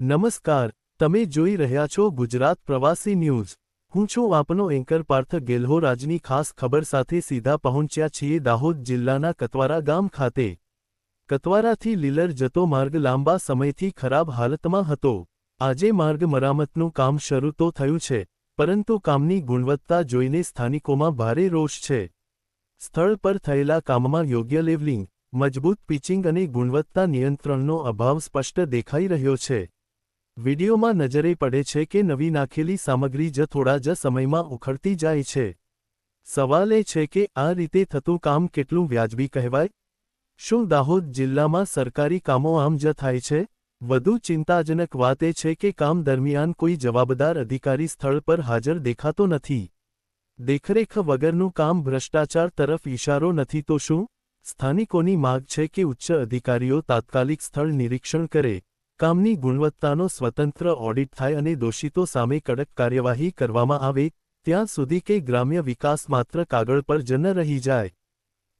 નમસ્કાર, તમે જોઈ રહ્યા છો ગુજરાત પ્રવાસી ન્યૂઝ. હું છું આપનો એન્કર પાર્થ ગેલ્હોરાજની ખાસ ખબર સાથે સીધા પહોંચ્યા છીએ દાહોદ જિલ્લાના કતવારા ગામ ખાતે. કતવારાથી લીલર જતો માર્ગ લાંબા સમયથી ખરાબ હાલતમાં હતો. આજે માર્ગ મરામતનું કામ શરૂ તો થયું છે, પરંતુ કામની ગુણવત્તા જોઈને સ્થાનિકોમાં ભારે રોષ છે. સ્થળ પર થયેલા કામમાં યોગ્ય લેવલિંગ, મજબૂત પિચિંગ અને ગુણવત્તા નિયંત્રણનો અભાવ સ્પષ્ટ દેખાઈ રહ્યો છે. વિડીયોમાં નજરે પડે છે કે નવી નાખેલી સામગ્રી જ થોડા જ સમયમાં ઉખડતી જાય છે. સવાલ એ છે કે આ રીતે થતું કામ કેટલું વ્યાજબી કહેવાય? શું દાહોદ જિલ્લામાં સરકારી કામો આમ જ થાય છે? વધુ ચિંતાજનક વાત એ છે કે કામ દરમિયાન કોઈ જવાબદાર અધિકારી સ્થળ પર હાજર દેખાતો નથી. દેખરેખ વગરનું કામ ભ્રષ્ટાચાર તરફ ઇશારો નથી તો શું? સ્થાનિકોની માગ છે કે ઉચ્ચ અધિકારીઓ તાત્કાલિક સ્થળ નિરીક્ષણ કરે. કામની ગુણવત્તાનો સ્વતંત્ર ઓડિટ થાય અને દોષિતો સામે કડક કાર્યવાહી કરવામાં આવે, ત્યાં સુધી કે ગ્રામ્ય વિકાસ માત્ર કાગળ પર જ રહી જાય.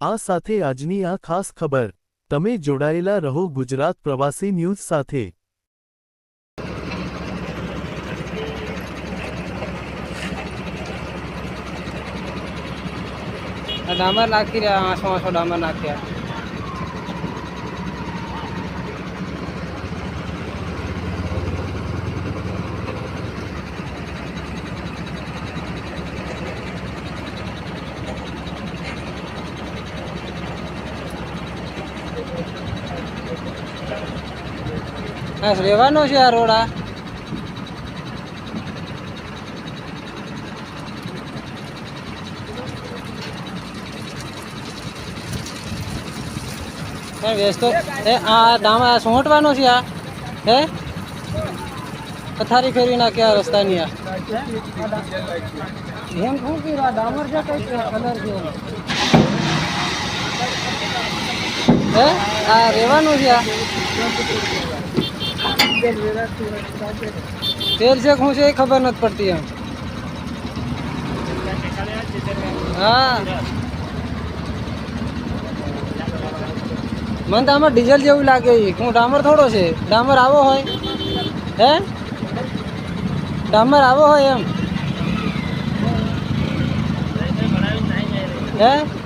આ સાથે આજની આ ખાસ ખબર. તમે જોડાયેલા રહો ગુજરાત પ્રવાસી ન્યૂઝ સાથે. ડામર નાખી રહ્યા, આસો આસો ડામર નાખ્યા. હા રહેવાનો છે આ રોડ આ કઈ વેચતો એ આ દામા સોંટવાનો છે આ હે પથારી ફેરવી નાખે આ રસ્તાની આ એમ શું કર્યું ડામર છે કઈ કલર છે હે આ રહેવાનું છે આ તેલ છે હું છે એ ખબર નથી પડતી એમ. હા. મને તો આમાં ડીઝલ જેવું લાગે છે. હું ડામર થોડો છે. ડામર આવો હોય. હે? ડામર આવો હોય એમ. હે?